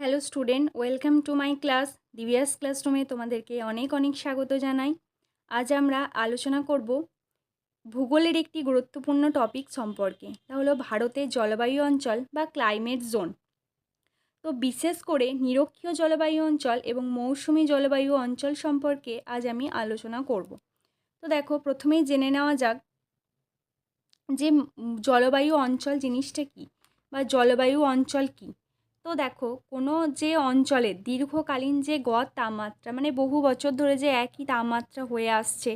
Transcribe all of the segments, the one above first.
Hello student, welcome to my class, দিবিয়াস ক্লাসরুমে তোমাদেরকে অনেক অনেক স্বাগত জানাই। আজ আমরা আলোচনা করব ভূগোলের একটি গুরুত্বপূর্ণ টপিক সম্পর্কে, তা হলো ভারতের জলবায়ু অঞ্চল বা ক্লাইমেট জোন তো বিশেষ করে নিরক্ষীয় জলবায়ু অঞ্চল এবং মৌসুমি জলবায়ু অঞ্চল সম্পর্কে আজ আমি আলোচনা করব। তো দেখো প্রথমেই জেনে নেওয়া যাক যে জলবায়ু অঞ্চল জিনিসটা কী বা জলবায়ু অঞ্চল কী। তো দেখো, কোনো যে অঞ্চলে দীর্ঘকালীন যে গড় তাপমাত্রা মানে বহু বছর ধরে যে একই তাপমাত্রা হয়ে আসছে,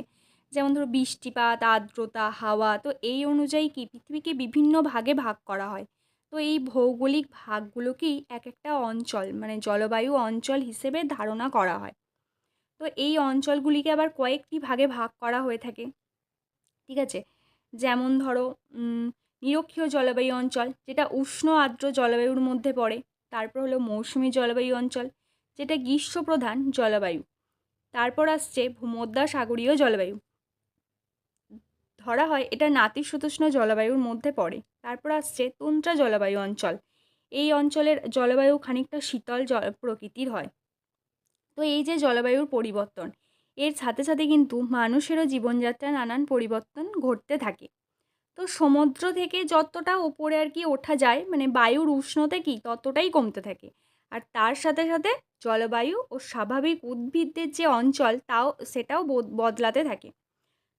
যেমন ধরো বৃষ্টিপাত, আর্দ্রতা, হাওয়া, তো এই অনুযায়ী কি পৃথিবীকে বিভিন্ন ভাগে ভাগ করা হয়? তো এই ভৌগোলিক ভাগগুলোকেই এক একটা অঞ্চল মানে জলবায়ু অঞ্চল হিসেবে ধারণা করা হয়। তো এই অঞ্চলগুলিকে আবার কয়েকটি ভাগে ভাগ করা হয়ে থাকে, ঠিক আছে? যেমন ধরো নিরক্ষীয় জলবায়ু অঞ্চল, যেটা উষ্ণ আর্দ্র জলবায়ুর মধ্যে পড়ে তারপর হলো মৌসুমি জলবায়ু অঞ্চল, যেটা গ্রীষ্মপ্রধান জলবায়ু। তারপর আসছে ভূমধ্যাসাগরীয় জলবায়ু। ধরা হয় এটা নাতিশীতোষ্ণ জলবায়ুর মধ্যে পড়ে। তারপর আসছে তুন্দ্রা জলবায়ু অঞ্চল। এই অঞ্চলের জলবায়ু খানিকটা শীতল জল প্রকৃতির হয়। তো এই যে জলবায়ুর পরিবর্তন, এর সাথে সাথে কিন্তু মানুষেরও জীবনযাত্রায় নানান পরিবর্তন ঘটতে থাকে। তো সমুদ্র থেকে যতটা ওপরে আর কি ওঠা যায় মানে বায়ুর উষ্ণতা কি ততটাই কমতে থাকে। আর তার সাথে সাথে জলবায়ু ও স্বাভাবিক উদ্ভিদদের যে অঞ্চল তাও সেটাও বদলাতে থাকে।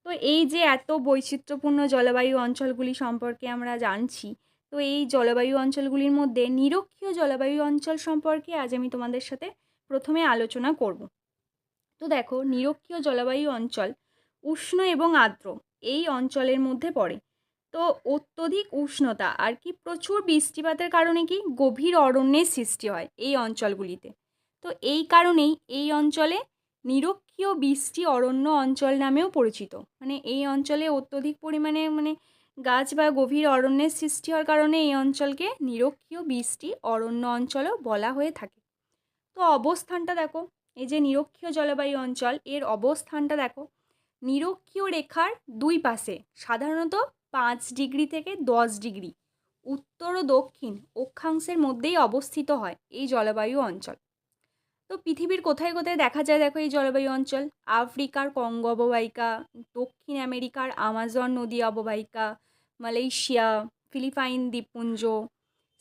তো এই যে এত বৈচিত্র্যপূর্ণ জলবায়ু অঞ্চলগুলি সম্পর্কে আমরা জানছি, তো এই জলবায়ু অঞ্চলগুলির মধ্যে নিরক্ষীয় জলবায়ু অঞ্চল সম্পর্কে আজ আমি তোমাদের সাথে প্রথমে আলোচনা করব। তো দেখো, নিরক্ষীয় জলবায়ু অঞ্চল উষ্ণ এবং আর্দ্র, এই অঞ্চলের মধ্যে পড়ে। তো অত্যধিক উষ্ণতা আর কি প্রচুর বৃষ্টিপাতের কারণে কি গভীর অরণ্যের সৃষ্টি হয় এই অঞ্চলগুলিতে। তো এই কারণেই এই অঞ্চলে নিরক্ষীয় বৃষ্টি অরণ্য অঞ্চল নামেও পরিচিত। মানে এই অঞ্চলে অত্যধিক পরিমাণে মানে গাছ বা গভীর অরণ্যের সৃষ্টি হওয়ার কারণে এই অঞ্চলকে নিরক্ষীয় বৃষ্টি অরণ্য অঞ্চলও বলা হয়ে থাকে। তো অবস্থানটা দেখো, এই যে নিরক্ষীয় জলবায়ু অঞ্চল, এর অবস্থানটা দেখো। নিরক্ষীয় রেখার দুই পাশে সাধারণত পাঁচ ডিগ্রি থেকে দশ ডিগ্রি। উত্তর ও দক্ষিণ অক্ষাংশের মধ্যেই অবস্থিত হয় এই জলবায়ু অঞ্চল। তো পৃথিবীর কোথায় কোথায় দেখা যায় দেখো এই জলবায়ু অঞ্চল? আফ্রিকার কঙ্গ অববাহিকা, দক্ষিণ আমেরিকার আমাজন নদী অববাহিকা, মালয়েশিয়া, ফিলিপাইন দ্বীপপুঞ্জ,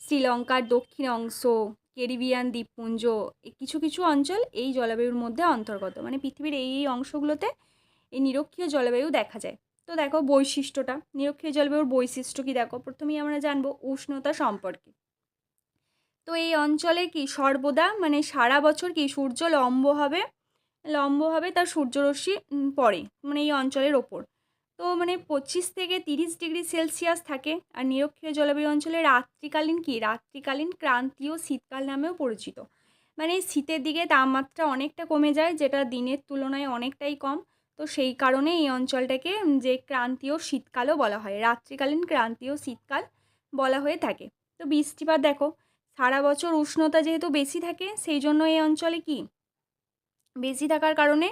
শ্রীলঙ্কার দক্ষিণ অংশ, ক্যারিবিয়ান দ্বীপপুঞ্জ কিছু কিছু অঞ্চল এই জলবায়ুর মধ্যে অন্তর্গত। মানে পৃথিবীর এই এই অংশগুলোতে এই নিরক্ষীয় জলবায়ু দেখা যায়। তো দেখো বৈশিষ্ট্যটা, নিরক্ষীয় জলবায়ুর বৈশিষ্ট্য কি? দেখো প্রথমেই আমরা জানব উষ্ণতা সম্পর্কে। তো এই অঞ্চলে কি সর্বদা মানে সারা বছর কি সূর্য লম্ব হবে? লম্ব হবে তার সূর্যরশ্মি পড়ে মানে এই অঞ্চলের ওপর। তো মানে পঁচিশ থেকে তিরিশ ডিগ্রি সেলসিয়াস থাকে, আর নিরক্ষীয় জলবায়ু অঞ্চলে রাত্রিকালীন কি? রাত্রিকালীন ক্রান্তীয় শীতকাল নামেও পরিচিত। মানে শীতের দিকে তাপমাত্রা অনেকটা কমে যায়, যেটা দিনের তুলনায় অনেকটাই কম। তো সেই কারণে এই অঞ্চলটাকে যে ক্রান্তীয় শীতকালও বলা হয়, রাত্রিকালীন ক্রান্তীয় শীতকাল বলা হয়ে থাকে। তো বৃষ্টিপাত দেখো, সারা বছর উষ্ণতা যেহেতু বেশি থাকে, সেই জন্য এই অঞ্চলে কি? বেশি থাকার কারণে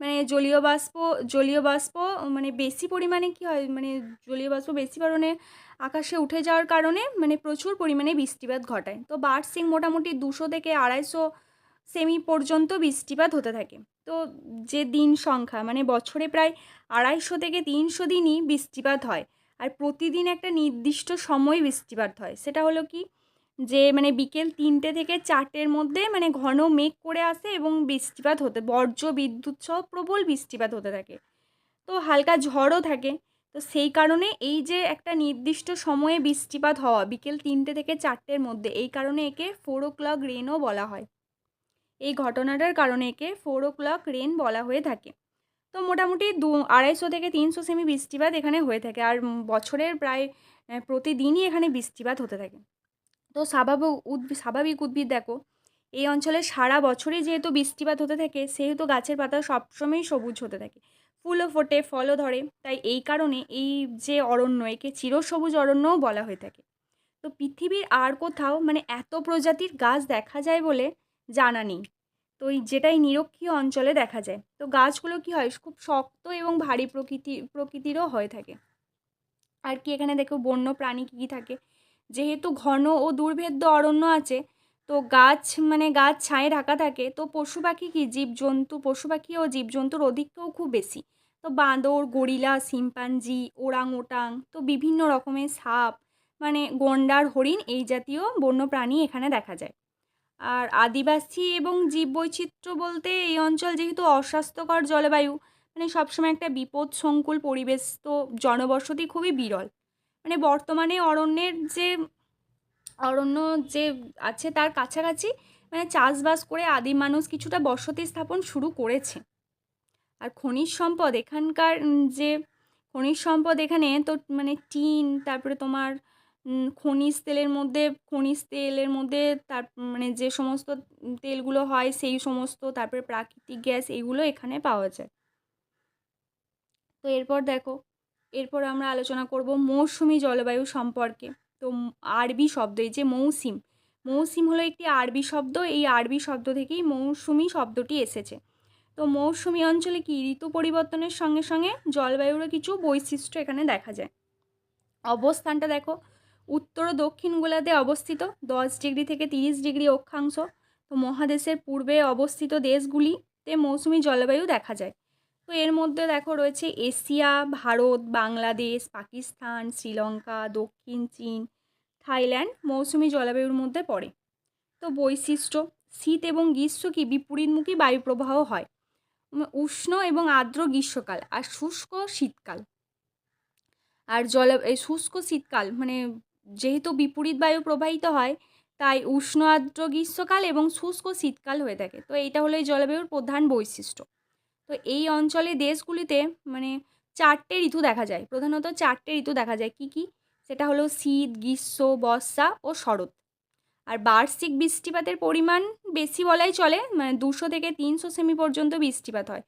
মানে জলীয় বাষ্প জলীয় বাষ্প মানে বেশি পরিমাণে কি হয় মানে জলীয় বাষ্প বেশি পরিমাণে আকাশে উঠে যাওয়ার কারণে মানে প্রচুর পরিমাণে বৃষ্টিপাত ঘটায়। তো বার্ষিক মোটামুটি দুশো থেকে আড়াইশো সেমি পর্যন্ত বৃষ্টিপাত হতে থাকে। তো যে দিন সংখ্যা মানে বছরে প্রায় আড়াইশো থেকে তিনশো দিনই বৃষ্টিপাত হয়। আর প্রতিদিন একটা নির্দিষ্ট সময় বৃষ্টিপাত হয়। সেটা হলো কি? যে মানে বিকেল তিনটে থেকে চারটের মধ্যে মানে ঘন মেঘ করে আসে এবং বৃষ্টিপাত হতে, বর্জ্য, বিদ্যুৎ সহ প্রবল বৃষ্টিপাত হতে থাকে। তো হালকা ঝড়ও থাকে। তো সেই কারণে এই যে একটা নির্দিষ্ট সময়ে বৃষ্টিপাত হওয়া, বিকেল তিনটে থেকে চারটের মধ্যে, এই কারণে একে ফোর ও ক্লক রেনও বলা হয়। এই ঘটনাটার কারণে একে ফোর ও ক্লক রেন বলা হয়ে থাকে। তো মোটামুটি দু, আড়াইশো থেকে তিনশো সেমি বৃষ্টিপাত এখানে হয়ে থাকে আর বছরের প্রায় প্রতিদিনই এখানে বৃষ্টিপাত হতে থাকে। তো স্বাভাবিক উদ্ভিদ স্বাভাবিক উদ্ভিদ দেখো, এই অঞ্চলে সারা বছরই যেহেতু বৃষ্টিপাত হতে থাকে, সেহেতু গাছের পাতা সবসময়ই সবুজ হতে থাকে। ফুলও ফোটে, ফলও ধরে, তাই এই কারণে এই যে অরণ্য, একে চিরসবুজ অরণ্যও বলা হয়ে থাকে। তো পৃথিবীর আর কোথাও মানে এত প্রজাতির গাছ দেখা যায় বলে জানা নেই। তো এই যেটাই নিরক্ষীয় অঞ্চলে দেখা যায়, তো গাছগুলো কি হয়? খুব শক্ত এবং ভারী প্রকৃতি, প্রকৃতিরও হয়ে থাকে। আর কি এখানে দেখো বন্য প্রাণী কী কী থাকে? যেহেতু ঘন ও দুর্ভেদ্য অরণ্য আছে, তো গাছ মানে গাছ ছায়ে ঢাকা থাকে, তো পশু পাখি কি? জীবজন্তু, পশু পাখি ও জীবজন্তুর অধিক্যও খুব বেশি। তো বাঁদর, গরিলা, শিম্পাঞ্জি ওরাং ওটাং তো বিভিন্ন রকমের সাপ মানে গন্ডার, হরিণ এই জাতীয় বন্য প্রাণী এখানে দেখা যায়। আর আদিবাসী এবং জীববৈচিত্র্য বলতে এই অঞ্চল যেহেতু অস্বাস্থ্যকর জলবায়ু মানে সবসময় একটা বিপদ সংকুল পরিবেশ তো জনবসতি খুবই বিরল। মানে বর্তমানে অরণ্যের যে, অরণ্য যে আছে তার কাছাকাছি মানে চাষবাস করে আদিম মানুষ কিছুটা বসতি স্থাপন শুরু করেছে। আর খনিজ সম্পদ এখানকার যে খনিজ সম্পদ এখানে তো মানে টিন, তারপরে তোমার খনিজ তেলের মধ্যে, খনিজ তেলের মধ্যে তার মানে যে সমস্ত তেলগুলো হয় সেই সমস্ত, তারপরে প্রাকৃতিক গ্যাস এগুলো এখানে পাওয়া যায়। তো এরপর দেখো, এরপর আমরা আলোচনা করব মৌসুমি জলবায়ু সম্পর্কে। তো আরবি শব্দ, এই যে মৌসিম মৌসিম হলো একটি আরবি শব্দ, এই আরবি শব্দ থেকেই মৌসুমি শব্দটি এসেছে। তো মৌসুমি অঞ্চলে কি ঋতু পরিবর্তনের সঙ্গে সঙ্গে জলবায়ুরও কিছু বৈশিষ্ট্য এখানে দেখা যায়। অবস্থানটা দেখো উত্তর ও দক্ষিণ গোলার্ধে অবস্থিত দশ ডিগ্রি থেকে তিরিশ ডিগ্রি অক্ষাংশ। তো মহাদেশের পূর্বে অবস্থিত দেশগুলিতে মৌসুমি জলবায়ু দেখা যায়। তো এর মধ্যে দেখো রয়েছে এশিয়া, ভারত, বাংলাদেশ, পাকিস্তান, শ্রীলঙ্কা, দক্ষিণ চীন, থাইল্যান্ড মৌসুমি জলবায়ুর মধ্যে পড়ে। তো বৈশিষ্ট্য, শীত এবং গ্রীষ্ম কি বিপরীতমুখী বায়ুপ্রবাহ হয়? উষ্ণ এবং আর্দ্র গ্রীষ্মকাল আর শুষ্ক শীতকাল। আর জল শুষ্ক শীতকাল মানে যেহেতু বিপরীত বায়ু প্রবাহিত হয়, তাই উষ্ণ আর্দ্র গ্রীষ্মকাল এবং শুষ্ক শীতকাল হয়ে থাকে। তো এইটা হলো এই জলবায়ুর প্রধান বৈশিষ্ট্য। তো এই অঞ্চলে দেশগুলিতে মানে চারটে ঋতু দেখা যায়। প্রধানত চারটে ঋতু দেখা যায়। কি কি? সেটা হলো শীত, গ্রীষ্ম, বর্ষা ও শরৎ। আর বার্ষিক বৃষ্টিপাতের পরিমাণ বেশি বলাই চলে মানে দুশো থেকে তিনশো সেমি পর্যন্ত বৃষ্টিপাত হয়।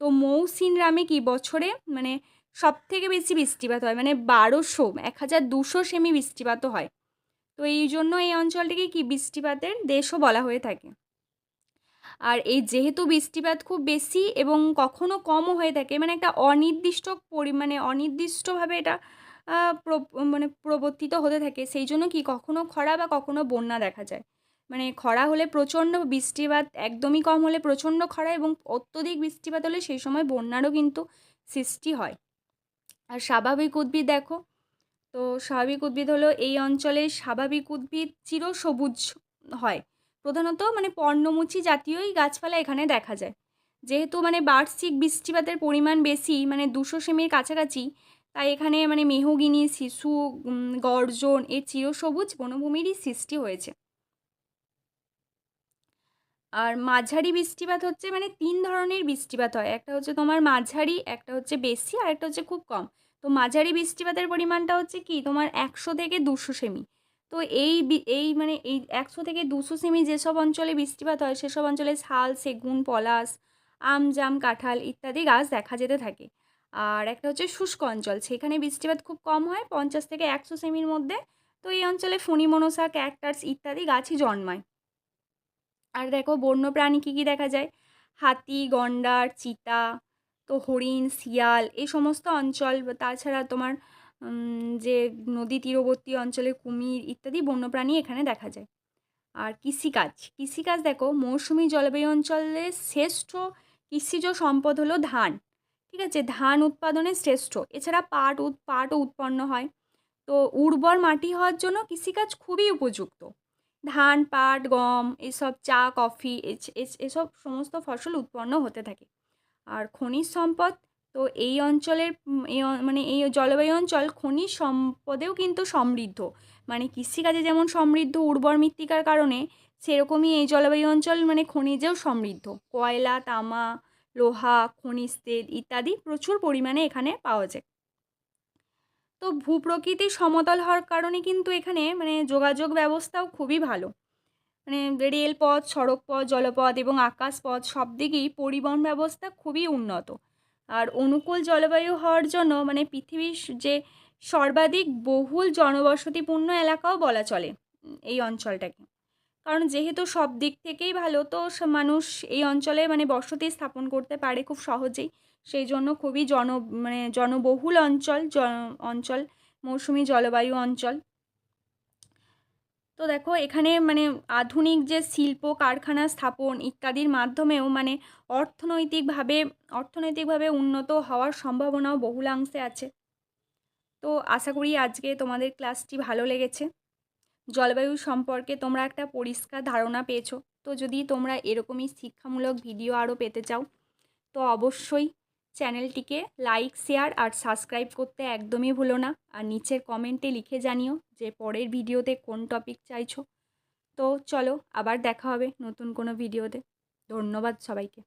তো মৌসিন রামে কি বছরে মানে সব থেকে বেশি বৃষ্টিপাত হয় মানে বারোশো এক হাজার দুশো সেমি বৃষ্টিপাতও হয়। তো এই জন্য এই অঞ্চলটিকে কি বৃষ্টিপাতের দেশও বলা হয়ে থাকে। আর এই যেহেতু বৃষ্টিপাত খুব বেশি এবং কখনো কমও হয়ে থাকে মানে একটা অনির্দিষ্ট পরিমাণে অনির্দিষ্টভাবে এটা মানে প্রবর্তিত হতে থাকে, সেই জন্য কি কখনো খরা বা কখনো বন্যা দেখা যায়। মানে খরা হলে প্রচণ্ড বৃষ্টিপাত, একদমই কম হলে প্রচণ্ড খরা এবং অত্যধিক বৃষ্টিপাত হলে সেই সময় বন্যারও কিন্তু সৃষ্টি হয়। আর স্বাভাবিক উদ্ভিদ দেখো। তো স্বাভাবিক উদ্ভিদ হলো এই অঞ্চলে স্বাভাবিক উদ্ভিদ চিরসবুজ হয়। প্রধানত মানে পর্ণমুচি জাতীয়ই গাছপালা এখানে দেখা যায়। যেহেতু মানে বার্ষিক বৃষ্টিপাতের পরিমাণ বেশি মানে দুশো সেমির কাছাকাছি, তাই এখানে মানে মেহগিনি, শিশু গর্জন এর চিরসবুজ বনভূমিরই সৃষ্টি হয়েছে। আর মাঝারি বৃষ্টিপাত হচ্ছে মানে তিন ধরনের বৃষ্টিপাত হয়। একটা হচ্ছে তোমার মাঝারি, একটা হচ্ছে বেশি, আর একটা হচ্ছে খুব কম। তো মাঝারি বৃষ্টিপাতের পরিমাণটা হচ্ছে কি? তোমার একশো থেকে দুশো সেমি। তো এই এই মানে এই একশো থেকে দুশো সেমি যেসব অঞ্চলে বৃষ্টিপাত হয়, সেসব অঞ্চলে শাল, সেগুন, পলাশ, আম, জাম, কাঁঠাল ইত্যাদি গাছ দেখা যেতে থাকে। আর একটা হচ্ছে শুষ্ক অঞ্চল, সেখানে বৃষ্টিপাত খুব কম হয়, পঞ্চাশ থেকে একশো সেমির মধ্যে। তো এই অঞ্চলে ফণিমনসা ক্যাকটাস ইত্যাদি গাছই জন্মায়। আর দেখো বন্য প্রাণী কী কী দেখা যায়? হাতি, গন্ডার, চিতা তো হরিণ, শিয়াল এই সমস্ত অঞ্চল তাছাড়া তোমার যে নদী তীরবর্তী অঞ্চলে কুমির ইত্যাদি বন্যপ্রাণী এখানে দেখা যায়। আর কৃষিকাজ কৃষিকাজ দেখো, মৌসুমি জলবায়ু অঞ্চলে শ্রেষ্ঠ কৃষিজ সম্পদ হলো ধান, ঠিক আছে? ধান উৎপাদনে শ্রেষ্ঠ। এছাড়া পাট উৎ, পাটও উৎপন্ন হয়। তো উর্বর মাটি হওয়ার জন্য কৃষিকাজ খুবই উপযুক্ত। ধান, পাট, গম, এসব চা, কফি এসব সমস্ত ফসল উৎপন্ন হতে থাকে। আর খনিজ সম্পদ, তো এই অঞ্চলের মানে এই জলবায়ু অঞ্চল খনিজ সম্পদেও কিন্তু সমৃদ্ধ। মানে কৃষিকাজে যেমন সমৃদ্ধ, উর্বর মৃত্তিকার কারণে সেরকমই এই জলবায়ু অঞ্চল মানে খনিজেও সমৃদ্ধ। কয়লা, তামা, লোহা, খনিজ তেল ইত্যাদি প্রচুর পরিমাণে এখানে পাওয়া যায়। তো ভূপ্রকৃতি সমতল হওয়ার কারণে কিন্তু এখানে মানে যোগাযোগ ব্যবস্থাও খুবই ভালো। মানে রেলপথ সড়কপথ জলপথ এবং আকাশপথ সব দিকেই পরিবহন ব্যবস্থা খুবই উন্নত। আর অনুকূল জলবায়ু হওয়ার জন্য মানে পৃথিবীর যে সর্বাধিক বহুল জনবসতিপূর্ণ এলাকাও বলা চলে এই অঞ্চলটাকে। কারণ যেহেতু সব দিক থেকেই ভালো, তো মানুষ এই অঞ্চলে মানে বসতি স্থাপন করতে পারে খুব সহজেই। সেই জন্য খুবই জন মানে জনবহুল অঞ্চল অঞ্চল, মৌসুমি জলবায়ু অঞ্চল। তো দেখো, এখানে মানে আধুনিক যে শিল্প, কারখানা স্থাপন ইত্যাদির মাধ্যমেও মানে অর্থনৈতিকভাবে অর্থনৈতিকভাবে উন্নত হওয়ার সম্ভাবনাও বহুলাংশে আছে। তো আশা করি আজকে তোমাদের ক্লাসটি ভালো লেগেছে। জলবায়ু সম্পর্কে তোমরা একটা পরিষ্কার ধারণা পেয়েছ। তো যদি তোমরা এরকমই শিক্ষামূলক ভিডিও আরও পেতে চাও, তো অবশ্যই চ্যানেলটিকে লাইক, শেয়ার আর সাবস্ক্রাইব করতে একদমই ভুলো না। আর নিচের কমেন্টে লিখে জানিও যে পরের ভিডিওতে কোন টপিক চাইছো। তো চলো আবার দেখা হবে নতুন কোনো ভিডিওতে। ধন্যবাদ সবাইকে।